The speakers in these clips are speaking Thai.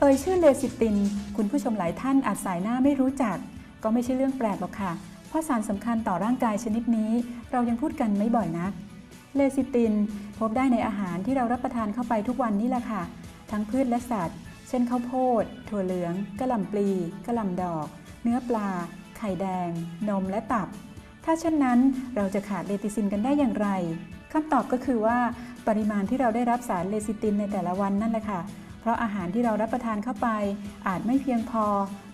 เอ่ยชื่อเลซิติน คุณผู้ชมหลายท่านอาจสายหน้าไม่รู้จัก ก็ไม่ใช่เรื่องแปลกหรอกค่ะ เพราะสารสำคัญต่อร่างกายชนิดนี้ เรายังพูดกันไม่บ่อยนัก เลซิติน พบได้ในอาหารที่เรารับประทานเข้าไปทุกวันนี่แหละค่ะ ทั้งพืชและสัตว์ เช่นข้าวโพด ถั่วเหลืองกระหล่ำปลีกระหล่ำดอก เนื้อปลา ไข่แดง นมและตับ ถ้าเช่นนั้นเราจะขาดเลติซินกันได้อย่างไรคำตอบก็คือว่าปริมาณที่เราได้รับสารเลซิตินในแต่ละวันนั่นแหละค่ะ ราะอาหารที่เรารับประทานเข้าไป อาจไม่เพียงพอ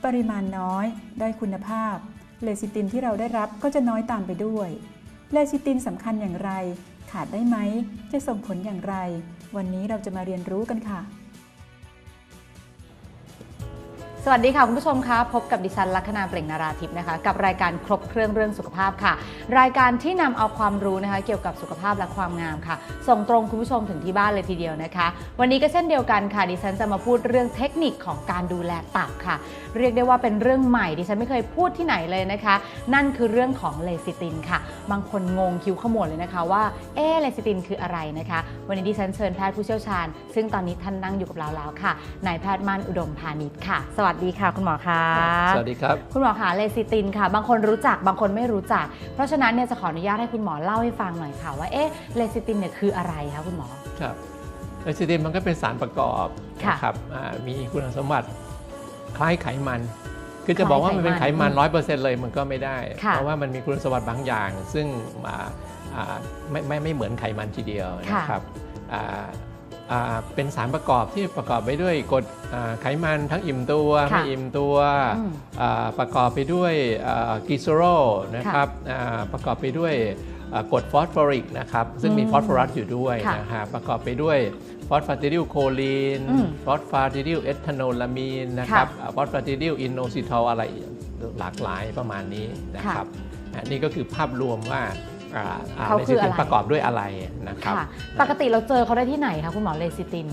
ปริมาณน้อย ได้คุณภาพ เลซิตินที่เราได้รับก็จะน้อยตามไปด้วย เลซิตินสำคัญอย่างไร ขาดได้ไหม จะส่งผลอย่างไร วันนี้เราจะมาเรียนรู้กันค่ะ สวัสดีค่ะ คุณผู้ชมคะพบกับดิฉันลัคนาเปล่งนาราทิพย์นะคะ กับรายการครบเครื่องเรื่องสุขภาพค่ะ รายการที่นำเอาความรู้นะคะ เกี่ยวกับสุขภาพและความงามค่ะ ส่งตรงคุณผู้ชมถึงที่บ้านเลยทีเดียวนะคะ วันนี้ก็เช่นเดียวกันค่ะ ดิฉันจะมาพูดเรื่องเทคนิคของการดูแลตับค่ะ เรียกได้ว่าเป็นเรื่องใหม่ดิฉันไม่เคยพูดที่ไหนเลยนะคะ นั่นคือเรื่องของเลซิตินค่ะ บางคนงงคิ้วขมวดเลยนะคะว่าเอเลซิตินคืออะไรนะคะ วันนี้ดิฉันเชิญแพทย์ผู้เชี่ยวชาญ ซึ่งตอนนี้ท่านนั่งอยู่กับเราแล้วค่ะ นายแพทย์มั่นอุดมพาณิชย์ค่ะ สวัสดีค่ะ คุณหมอคะสวัสดีครับ คุณหมอคะเลซิตินค่ะ บางคนรู้จัก บางคนไม่รู้จัก เพราะฉะนั้นเนี่ยจะขออนุญาตให้คุณหมอเล่าให้ฟังหน่อยค่ะว่า เอ๊ะ เลซิตินเนี่ยคืออะไรคะคุณหมอ ครับ เลซิตินมันก็เป็นสารประกอบค่ะนะครับอ่ามีคุณสมบัติคล้ายไขมันคือจะคล้ายบอกว่ามันเป็นไขไขมัมันนร้อยเปอร์เซ็นต์เลยมันก็ไม่ได้ค่ะเพราะว่ามันมีคุณสมบัติบางอย่าง ซึ่งอ่าอ่า ไม่ไม่ไม่เหมือนไขมันทีเดียวนะครับอ่าอ่าเป็นสารประกอบที่ประกอบไปด้วยกรดอ่าไขมันทั้งอิ่มตัวค่ะไม่อิ่มตัวอืมอ่าประกอบไปด้วยกิโซโรนะครับอ่าประกอบไปด้วยอ่ากรดฟอสฟอริกนะครับซึ่งมีอืมฟอสฟอรัสอยู่ด้วยค่ะนะฮะประกอบไปด้วยฟอสฟาติดิลโคลีนอืมฟอสฟาติดิลเอทานอลามีนนะครับฟอสฟาติดิลอินโนซิทอลอะไรหลากหลายประมาณนี้นะครับอะนี่ก็คือภาพรวมว่าอ่าอ่า เขาเลคืซิอติอะนไรประกอบด้วยอะไรนะครับค่ะปกติเราเจอเขาได้ที่ไหนคะคุณหมอเลซิติน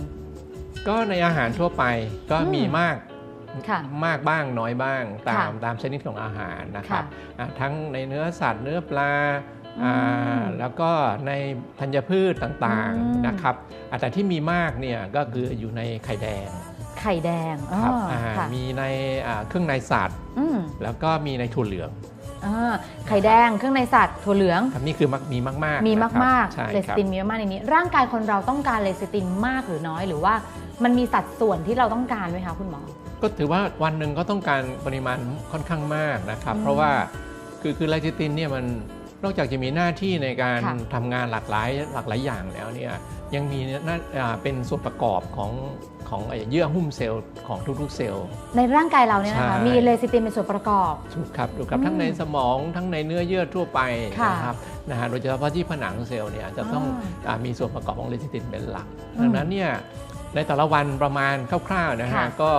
ก็ในอาหารทั่วไปก็อืมมีมากค่ะมากบ้างน้อยบ้างตามค่ะตามชนิดของอาหารนะครับค่ะอะทั้งในเนื้อสัตว์เนื้อปลาอืมอ่าแล้วก็ในธัญพืชต่างอืมๆนะครับอะแต่ที่มีมากเนี่ยก็คืออยู่ในไข่แดง ไข่แดงอ๋อครับอ่าค่ะมีในอ่าเครื่องในสัตว์อืมแล้วก็มีในถั่วเหลือง อ่าไข่แดงเครื่องในสัตว์ถั่วเหลือง ครับนี่คือมักมีมากๆมีนะครับมากใช่ๆเลคซิรับ ตินมีมากๆในนี้ ร่างกายคนเราต้องการเลซิตินมากหรือน้อย หรือว่ามันมีสัดส่วนที่เราต้องการไหมคะคุณหมอ ก็ถือว่าวันหนึ่งก็ต้องการปริมาณค่อนข้างมากนะครับ อืมเพราะว่าคือคือไลซิตินเนี่ยมัน นอกจากจะมีหน้าที่ในการค่ะทำงานหลากหลายหลากหลายอย่างแล้วเนี่ยยังมีหน้าอ่าเป็นส่วนประกอบของของไอ้เยื่อหุ้มเซลล์ของทุกๆเซลล์ ในร่างกายเราเนี่ยนะคะใช่มีเลซิตินเป็นส่วนประกอบถูกครับถูกครับอืมทั้งในสมองทั้งในเนื้อเยื่อทั่วไปค่ะนะครับนะฮะโดยเฉพาะที่ผนังเซลล์เนี่ยจะต้องอ่าามีส่วนประกอบของเลซิตินเป็นหลักอืมดังนั้นเนี่ยในแต่ละวันประมาณคร่าวๆนะฮะค่ะก็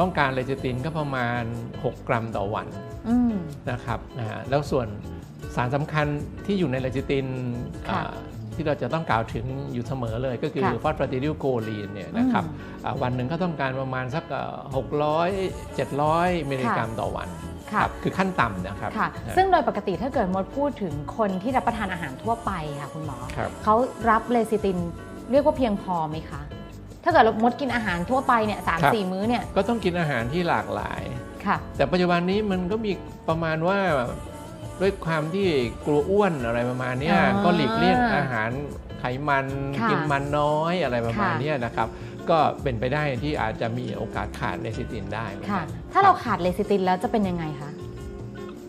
ต้องการเลซิตินก็ประมาณ 6 กรัมต่อวันอืมนะครับนะฮะแล้วส่วนสารสำคัญที่อยู่ในเลซิตินค่ะอ่าที่เราจะต้องกล่าวถึงอยู่เสมอเลยก็คือค่ะฟอสฟาติดิลโคลีนเนี่ยนะครับอืมอ่าวันหนึ่งก็ต้องการประมาณสักหกร้อยเจ็ดร้อยมิลลิกรัมต่อวันค่ะครับคือขั้นต่ำนะครับค่ะนะซึ่งโดยปกติถ้าเกิดมดพูดถึงคนที่รับประทานอาหารทั่วไปค่ะคุณหมอครับเขารับเลซิตินเรียกว่าเพียงพอไหมคะ ถ้าเกิดเรามดกินอาหารทั่วไปเนี่ยสามครับสี่มื้อเนี่ยก็ต้องกินอาหารที่หลากหลายค่ะ แต่ปัจจุบันนี้มันก็มีประมาณว่าด้วยความที่กลัวอ้วนอะไรประมาณเนี้ยอ่าก็หลีกเลี่ยงอาหารไขมันค่ะกินมันน้อยอะไรประมาณค่ะเนี้ยนะครับ ก็เป็นไปได้ที่อาจจะมีโอกาสขาดเลซิตินได้เหมือนค่ะกันถ้าเราครับขาดเลซิตินแล้วจะเป็นยังไงคะ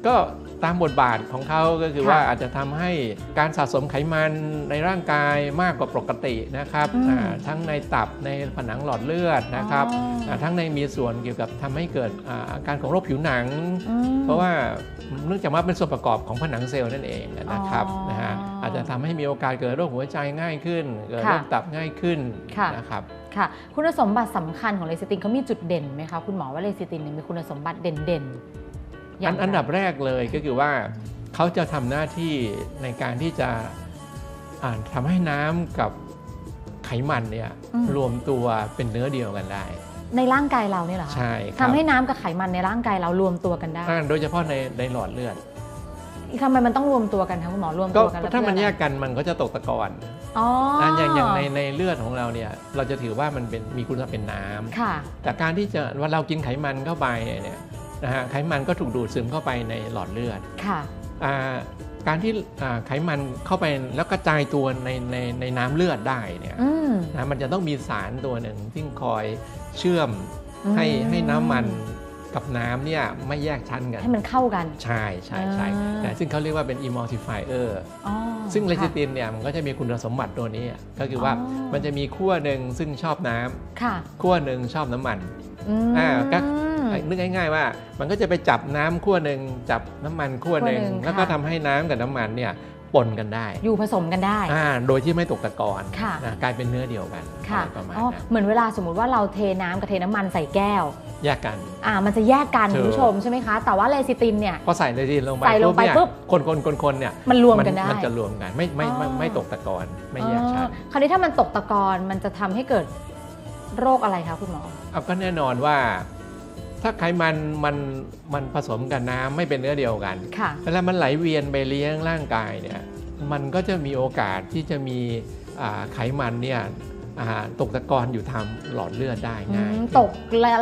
ก็ ตามบทบาทของเขาก็คือค่ะว่าอาจจะทำให้การสะสมไขมันในร่างกายมากกว่าปกตินะครับอืมอ่าทั้งในตับในผนังหลอดเลือดนะครับอ๋ออ่าทั้งในมีส่วนเกี่ยวกับทำให้เกิดอ่าอาการของโรคผิวหนังอืมเพราะว่าเนื่องจากว่าเป็นส่วนประกอบของผนังเซลล์นั่นเองนะครับอ๋อนะฮะอาจจะทำให้มีโอกาสเกิดโรคหัวใจง่ายขึ้นเกิดค่ะโรคตับง่ายขึ้นค่ะนะครับค่ะคุณสมบัติสำคัญของเลซิตินเขามีจุดเด่นไหมคะคุณหมอว่าเลซิตินเนี่ยมีคุณสมบัติเด่นๆ อันไรอันดับแรกเลยก็คือว่าเขาจะทำหน้าที่ในการที่จะอ่าทำให้น้ำกับไขมันเนี่ยอืมรวมตัวเป็นเนื้อเดียวกันได้ ในร่างกายเราเนี่ยเหรอคะใช่ครับทำให้น้ำกับไขมันในร่างกายเรารวมตัวกันได้อ่าโดยเฉพาะในในหลอดเลือดทำไมมันต้องรวมตัวกันคะคุณหมอรวมก็ตัวกันแล้วถ้ามันเพื่อแยอะไรกกันมันก็จะตกตะกอนอ๋ออะอย่างอย่างในในเลือดของเราเนี่ยเราจะถือว่ามันเป็นมีคุณสมบัติเป็นน้ำค่ะแต่การที่จะว่าเรากินไขมันเข้าไปเนี่ย นะฮะไขมันก็ถูกดูดซึมเข้าไปในหลอดเลือดค่ะอ่าการที่อ่าไขมันเข้าไปแล้วกระจายตัวในในในน้ำเลือดได้เนี่ยอืมนะมันจะต้องมีสารตัวหนึ่งที่คอยเชื่อมอืมให้ให้น้ำมันกับน้ำเนี่ยไม่แยกชั้นกัน ให้มันเข้ากัน ใช่ใช่ใช่อ่านะซึ่งเขาเรียกว่าเป็น emulsifier อ๋อซึ่งเลซิค่ะตินเนี่ยมันก็จะมีคุณสมบัติตัวนี้ ก็คือว่าอ๋อมันจะมีขั้วหนึ่งซึ่งชอบน้ำค่ะขั้วหนึ่งชอบน้ำมันอืมอ่าก็ นึกง่าย ๆ ว่า มันก็จะไปจับน้ำขั้วหนึ่งจับน้ำมันขั้วหนึ่งขั้วหนึ่งแล้วก็ค่ะทำให้น้ำกับน้ำมันเนี่ยปนกันได้ อยู่ผสมกันได้อ่าโดยที่ไม่ตกตะกอนค่ะนะกลายเป็นเนื้อเดียวกันค่ะอะไรประมาณอ๋อนั้นเหมือนเวลาสมมุติว่าเราเทน้ำกับเทน้ำมันใส่แก้ว แยกกัน อ่า มันจะแยกกันถูกคุณผู้ชมใช่ไหมคะ แต่ว่าเลซิตินเนี่ย พอใส่เลยทีลงไปใส่ลงไปเนี่ยปุ๊บ คนคนคนคนเนี่ย มันรวมกันได้ มันจะรวมกัน ไม่ไม่ไม่อ๋อไม่ตกตะกอน ไม่แยกชั้นอ๋อคราวนี้ถ้ามันตกตะกอน มันจะทำให้เกิดโรคอะไรคะคุณหมอเอาก็แน่นอนว่า ถ้าไขมันมันมันผสมกับน้ำไม่เป็นเนื้อเดียวกันค่ะเวลามันไหลเวียนไปเลี้ยงร่างกายเนี่ยมันก็จะมีโอกาสที่จะมีอ่าไขมันเนี่ยอ่าตกตะกอนอยู่ทำหลอดเลือดได้อืง่ายมตก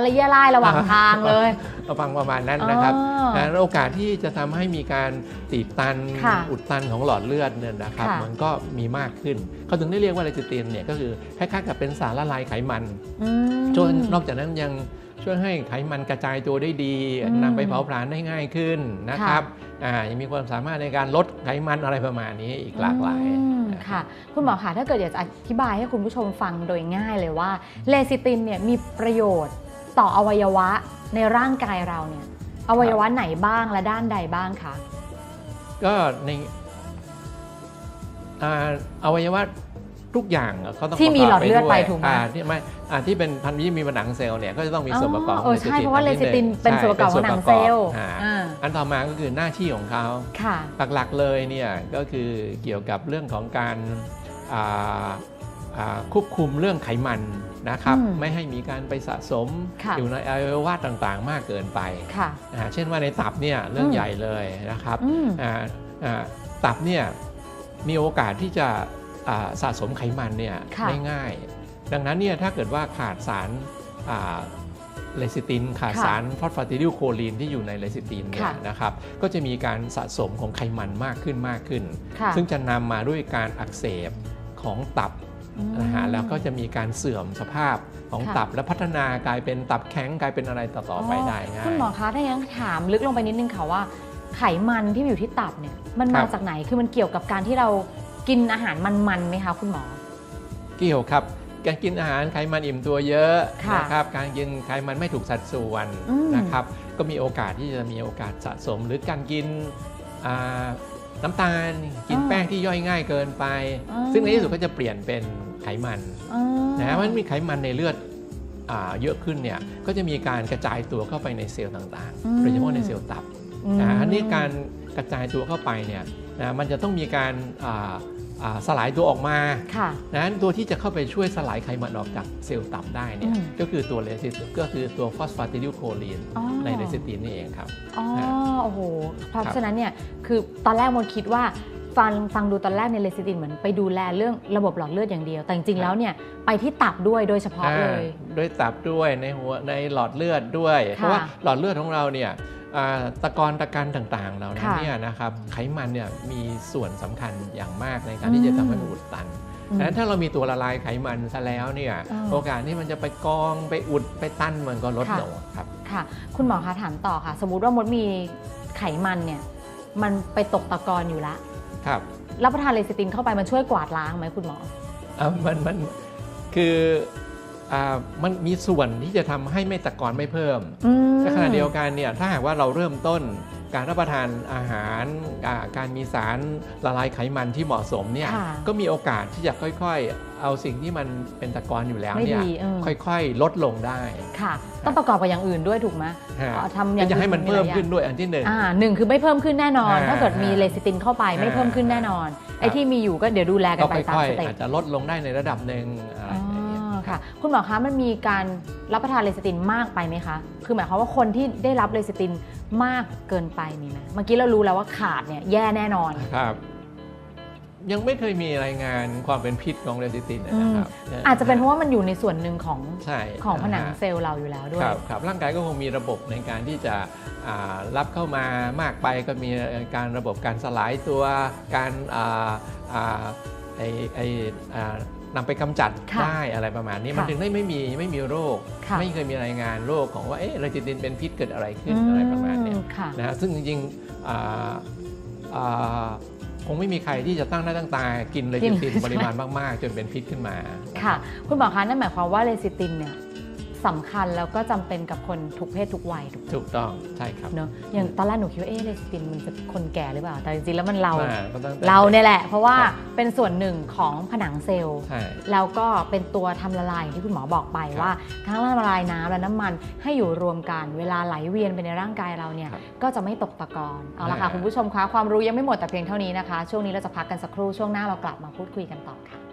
ระยะไล่ระหว่างทางเลยเอาฟังประมาณนั้นนะครับอ๋อนะแล้วโอกาสที่จะทำให้มีการตีบตันค่ะอุดตันของหลอดเลือดเนี่ยนะครับค่ะมันก็มีมากขึ้น เขาถึงได้เรียกว่าเลซิตินเนี่ยก็คือคล้ายๆกับเป็นสารละลายไขมันอืมจนนอกจากนั้นยัง ช่วยให้ไขมันกระจายตัวได้ดีอืมนำไปเผาผลาญได้ง่ายขึ้นนะครับอ่ายังมีความสามารถในการลดไขมันอะไรประมาณนี้อีกหลากหลายอืมนะค่ะคุณหมอคะถ้าเกิดอยากจะอธิบายให้คุณผู้ชมฟังโดยง่ายเลยว่าเลซิตินเนี่ยมีประโยชน์ต่ออวัยวะในร่างกายเราเนี่ยอวัยวะไหนบ้างและด้านใดบ้างคะก็ในอ่าอวัยวะ ทุกอย่างเขาต้องที่มีหลอดเลือดไประกบถูกไหมอ่าที่ไม่อ่าที่เป็นพันธุ์ที่มีผนังเซลล์เนี่ยก็จะต้องมีส่วนประกอบเออใช่เพราะว่าเลซิตินเป็นส่วนประกอบของหนังเซลล์อ่าอ่าอันต่อมาก็คือหน้าที่ของเขาค่ะหลักๆเลยเนี่ยก็คือเกี่ยวกับเรื่องของการอ่าอ่าควบคุมเรื่องไขมันนะครับอืมไม่ให้มีการไปสะสมค่ะอยู่ในอวัยวะต่างๆ มากเกินไปค่ะอ่าเช่นว่าในตับเนี่ยเรื่องอืมใหญ่เลยนะครับอืมอ่าอ่าตับเนี่ยมีโอกาสที่จะอ่า สะสมไขมันเนี่ยค่ะได้ง่าย ดังนั้นเนี่ยถ้าเกิดว่าขาดสารเลซิตินขาดค่ะสารฟอสฟาติดิลโคลีนที่อยู่ในเลซิตินเนี่ยค่ะนะครับก็จะมีการสะสมของไขมันมากขึ้นมากขึ้นค่ะซึ่งจะนำมาด้วยการอักเสบของตับอืมนะฮะแล้วก็จะมีการเสื่อมสภาพของค่ะตับและพัฒนากลายเป็นตับแข็งกลายเป็นอะไรต่อๆไปได้ง่ายคุณหมอคะถ้าอย่างนั้นถามลึกลงไปนิดนึงค่ะว่าไขมันที่อยู่ที่ตับเนี่ยมันครัมาบจากไหนคือมันเกี่ยวกับการที่เรา กินอาหารมันๆไหมคะคุณหมอ เกี่ยวครับ การกินอาหารไขมันอิ่มตัวเยอะค่ะนะครับ การกินไขมันไม่ถูกสัดส่วนอืมนะครับ ก็มีโอกาสที่จะมีโอกาสสะสม หรือการกินอ่าน้ำตาล กินแป้งที่ย่อยง่ายเกินไป ซึ่งในที่สุดก็จะเปลี่ยนเป็นไขมันอ๋อนะมันมีไขมันในเลือดอาเยอะขึ้นเนี่ยก็จะมีการกระจายตัวเข้าไปในเซลล์ต่างๆ โดยเฉพาะในเซลล์ตับมนะอันนี้การกระจายตัวเข้าไปเนี่ย นะมันจะต้องมีการอ่าอ่าสลายตัวออกมาค่ะนะตัวที่จะเข้าไปช่วยสลายไขมันออกจากเซลล์ตับได้เนี่ยอืมก็คือตัวเลซิตก็คือตัวฟอสฟาติดิลโคลีนอ๋อในเลซิตินนี่เองครับ อ๋อนะโอ้โห เพราะครับฉะนั้นเนี่ยคือตอนแรกมดคิดว่าฟังฟังดูตอนแรกในเลซิตินเหมือนไปดูแลเรื่องระบบหลอดเลือดอย่างเดียว แต่จริงๆแล้วเนี่ยไปที่ตับด้วยโดยเฉพาะเลยอ่าด้วยตับด้วยในหัวในหลอดเลือดด้วย เพราะว่าหลอดเลือดของเราเนี่ยอ่า ตะกอนตะกันต่างๆเหล่านั้นค่ะเนี่ยนะครับไขมันเนี่ยมีส่วนสำคัญอย่างมากในการอืมที่จะทำให้มันอุดตันอืมดังนั้นถ้าเรามีตัวละลายไขมันซะแล้วเนี่ยอ่าโอกาสที่มันจะไปกองไปอุดไปตันมันก็ลดค่ะลงครับ ค่ะ คุณหมอคะถามต่อค่ะ สมมุติว่ามดมีไขมันเนี่ยมันไปตกตะกอนอยู่แล้วครับรับประทานเลซิตินเข้าไปมันช่วยกวาดล้างไหมคุณหมออะมันมันคืออ่า มันมีส่วนที่จะทำให้ไม่ตะกอนไม่เพิ่มอืมแต่ขณะเดียวกันเนี่ยถ้าหากว่าเราเริ่มต้นการรับประทานอาหารอ่าการมีสารละลายไขมันที่เหมาะสมเนี่ยค่ะก็มีโอกาสที่จะค่อยๆ เอาสิ่งที่มันเป็นตะกอนอยู่แล้วไม่เนี่ยดีเออค่อยๆ ลดลงได้ค่ะ ต้องประกอบกับอย่างอื่นด้วยถูกไหมฮะอ๋อทำอย่างก็จะให้มันเพิ่มอื่นมีหลายอย่างขึ้นด้วยอันที่หนึ่งอ่าหนึ่งคือไม่เพิ่มขึ้นแน่นอนอ่าถ้าเกิดมีเลซิตินเข้าไปไม่อ่าเพิ่มขึ้นแน่นอนไอ้ที่มีอยู่ก็เดี๋ยวดูแลกัก็นไปตามค่อยสๆเต็ปอาจจะลดลงได้ในระดับหนึ่ง ค่ะ คุณหมอคะมันมีการรับประทานเลซิตินมากไปไหมคะ คือหมายความว่าคนที่ได้รับเลซิตินมากเกินไปมีไหมเมื่อกี้เรารู้แล้วว่าขาดเนี่ยแย่แน่นอน ครับ ยังไม่เคยมีรายงานความเป็นพิษของเรซิตินนะครับ อาจจะเป็นเพราะว่ามันอยู่ในส่วนหนึ่งของใช่ของผนังะฮะเซลล์เราอยู่แล้วด้วย ครับครับร่างกายก็คงมีระบบในการที่จะอ่ารับเข้ามามากไปก็มีการระบบการสลายตัวการอ่าอ่าไอไอ อ่านำไปกำจัดค่ะได้อะไรประมาณนี้ค่ะมันถึงได้ไม่มีไม่มีโรคค่ะไม่เคยมีรายงานโรคของว่าเอ๊ะเรจิตินเป็นพิษเกิดอะไรขึ้นอะไรประมาณเนี้ยอืค่ะนะฮะซึ่งจริงๆอ่าอ่าคงไม่มีใครที่จะตั้งหน้าตั้งตากินเรจิตินกินปริมาณมาก ๆ จนเป็นพิษขึ้นมา ค่ะ คุณหมอคะนั่นหมายความว่าเลซิตินเนี่ย สำคัญแล้วก็จำเป็นกับคนทุกเพศทุกวัยถูกไหมถูกต้องใช่ครับเนอะอย่างตอนแรกหนูคิดว่าเอ๊ะเลซิตินมันจะคนแก่หรือเปล่า แต่จริงๆแล้วมันเรา อ่ก็ตั้งแต่ เราเนี่ยแหละ เพราะว่าครับเป็นส่วนหนึ่งของผนังเซลล์ ใช่แล้วก็เป็นตัวทำละลายอย่างที่คุณหมอบอกไปครับว่า ทั้งละลายน้ำและน้ำมันให้อยู่รวมกัน เวลาไหลเวียนไปในร่างกายเราเนี่ยครับก็จะไม่ตกตะกอนเอาละค่ะอ่า คุณผู้ชมคะความรู้ยังไม่หมดแต่เพียงเท่านี้นะคะ ช่วงนี้เราจะพักกันสักครู่ช่วงหน้าเรากลับมาพูดคุยกันต่อค่ะ